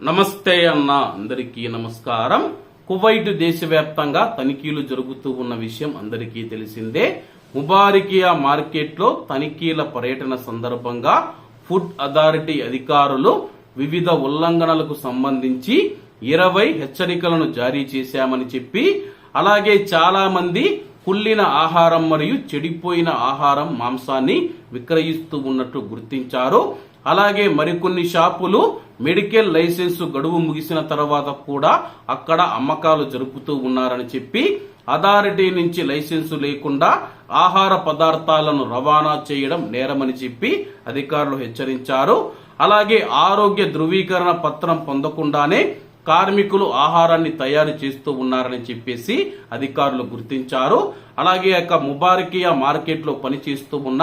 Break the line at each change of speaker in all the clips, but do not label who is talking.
నమస్తే అన్న అందరికీ నమస్కారం. కువైట్ దేశవ్యాప్తంగా తనిఖీలు జరుగుతూ ఉన్న విషయం అందరికీ తెలిసిందే. ముబారికియా మార్కెట్లో తనిఖీల పర్యటన సందర్భంగా ఫుడ్ అథారిటీ అధికారులు వివిధ ఉల్లంఘనలకు సంబంధించి ఇరవై హెచ్చరికలను జారీ చేశామని చెప్పి అలాగే చాలా మంది కుళ్ళిన ఆహారం మరియు చెడిపోయిన ఆహారం మాంసాన్ని విక్రయిస్తూ ఉన్నట్టు గుర్తించారు. అలాగే మరికొన్ని షాపులు మెడికల్ లైసెన్సు గడువు ముగిసిన తర్వాత కూడా అక్కడ అమ్మకాలు జరుపుతూ ఉన్నారని చెప్పి అథారిటీ నుంచి లైసెన్సు లేకుండా ఆహార పదార్థాలను రవాణా చేయడం నేరమని చెప్పి అధికారులు హెచ్చరించారు. అలాగే ఆరోగ్య ధృవీకరణ పత్రం పొందకుండానే కార్మికులు ఆహారాన్ని తయారు చేస్తూ ఉన్నారని చెప్పేసి అధికారులు గుర్తించారు. అలాగే యొక్క ముబారకియా మార్కెట్లో పనిచేస్తూ ఉన్న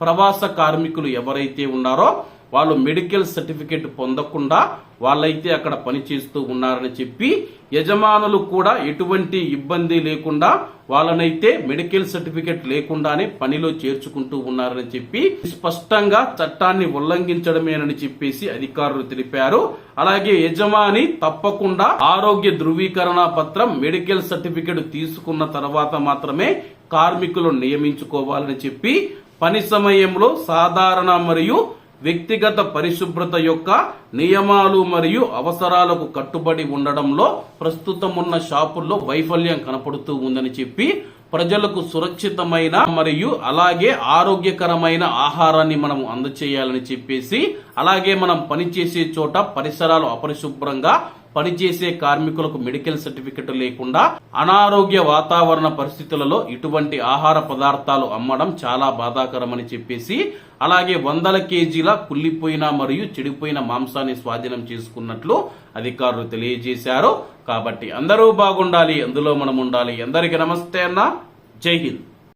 ప్రవాస కార్మికులు ఎవరైతే ఉన్నారో వాళ్ళు మెడికల్ సర్టిఫికేట్ పొందకుండా వాళ్ళైతే అక్కడ పనిచేస్తూ ఉన్నారని చెప్పి యజమానులు కూడా ఎటువంటి ఇబ్బంది లేకుండా వాళ్ళనైతే మెడికల్ సర్టిఫికేట్ లేకుండానే పనిలో చేర్చుకుంటూ ఉన్నారని చెప్పి స్పష్టంగా చట్టాన్ని ఉల్లంఘించడమేనని చెప్పేసి అధికారులు తెలిపారు. అలాగే యజమాని తప్పకుండా ఆరోగ్య ధృవీకరణ పత్రం మెడికల్ సర్టిఫికేట్ తీసుకున్న తర్వాత మాత్రమే కార్మికులు నియమించుకోవాలని చెప్పి పని సమయంలో సాధారణ మరియు వ్యక్తిగత పరిశుభ్రత యొక్క నియమాలు మరియు అవసరాలకు కట్టుబడి ఉండడంలో ప్రస్తుతం ఉన్న షాపుల్లో వైఫల్యం కనపడుతూ ఉందని చెప్పి ప్రజలకు సురక్షితమైన మరియు అలాగే ఆరోగ్యకరమైన ఆహారాన్ని మనం అందచేయాలని చెప్పేసి అలాగే మనం పనిచేసే చోట పరిసరాలు అపరిశుభ్రంగా పనిచేసే కార్మికులకు మెడికల్ సర్టిఫికెట్ లేకుండా అనారోగ్య వాతావరణ పరిస్థితులలో ఇటువంటి ఆహార పదార్థాలు అమ్మడం చాలా బాధాకరమని చెప్పేసి అలాగే వందల కేజీల కుళ్ళిపోయిన మరియు చెడిపోయిన మాంసాన్ని స్వాధీనం చేసుకున్నట్లు అధికారులు తెలియజేశారు. కాబట్టి అందరూ బాగుండాలి అందులో మనం ఉండాలి అందరికీ నమస్తే అన్న. జై హింద్.